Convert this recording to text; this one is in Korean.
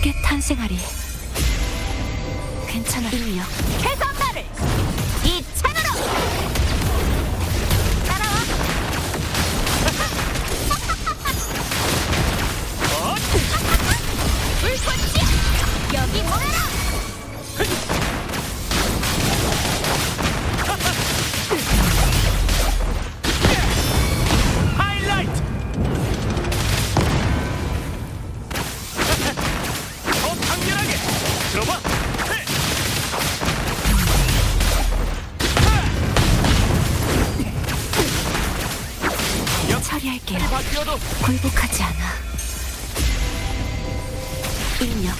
새롭게 탄생하리. 괜찮아, 인력. 해서 나를! 들어봐. 네. 처리할게요. 굴복하지 않아. 인력.